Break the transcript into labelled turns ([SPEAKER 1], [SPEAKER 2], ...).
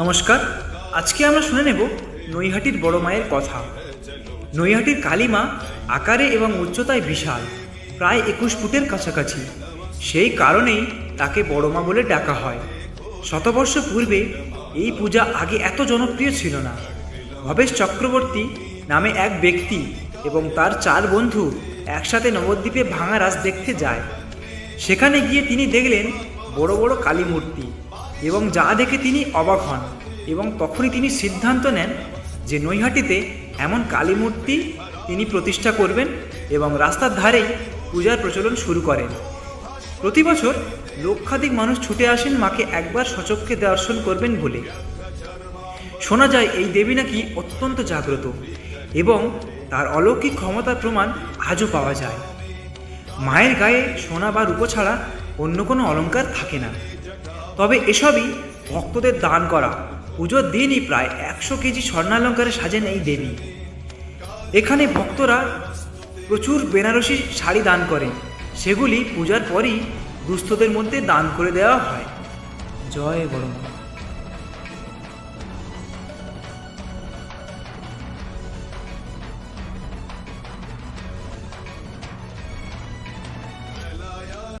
[SPEAKER 1] নমস্কার, আজকে আমরা শুনে নেব নৈহাটির বড় মায়ের কথা। নৈহাটির কালীমা আকারে এবং উচ্চতায় বিশাল, প্রায় একুশ ফুটের কাছাকাছি। সেই কারণেই তাকে বড় মা বলে ডাকা হয়। শতবর্ষ পূর্বে এই পূজা আগে এত জনপ্রিয় ছিল না। ভবেশ চক্রবর্তী নামে এক ব্যক্তি এবং তার চার বন্ধু একসাথে নবদ্বীপে ভাঙা রাস দেখতে যায়। সেখানে গিয়ে তিনি দেখলেন বড় বড় কালী মূর্তি। এবং যা দেখে তিনি অবাক হন এবং তখনই তিনি সিদ্ধান্ত নেন যে নৈহাটিতে এমন কালী মূর্তি তিনি প্রতিষ্ঠা করবেন এবং রাস্তার ধারেই পূজার প্রচলন শুরু করেন। প্রতি বছর লক্ষাধিক মানুষ ছুটে আসেন মাকে একবার সচক্ষে দর্শন করবেন বলে। শোনা যায়, এই দেবী নাকি অত্যন্ত জাগ্রত এবং তার অলৌকিক ক্ষমতার প্রমাণ আজও পাওয়া যায়। মায়ের গায়ে সোনা বা রূপো ছাড়া অন্য কোনো অলঙ্কার থাকে না। তবে এসবই ভক্তদের দান করা। পুজোর দিনই প্রায় একশো কেজি স্বর্ণালঙ্কারে সাজেন এই দেবী। এখানে ভক্তরা প্রচুর বেনারসি শাড়ি দান করেন। সেগুলি পূজার পরই দুস্থদের মধ্যে দান করে দেওয়া হয়। জয় বড় মা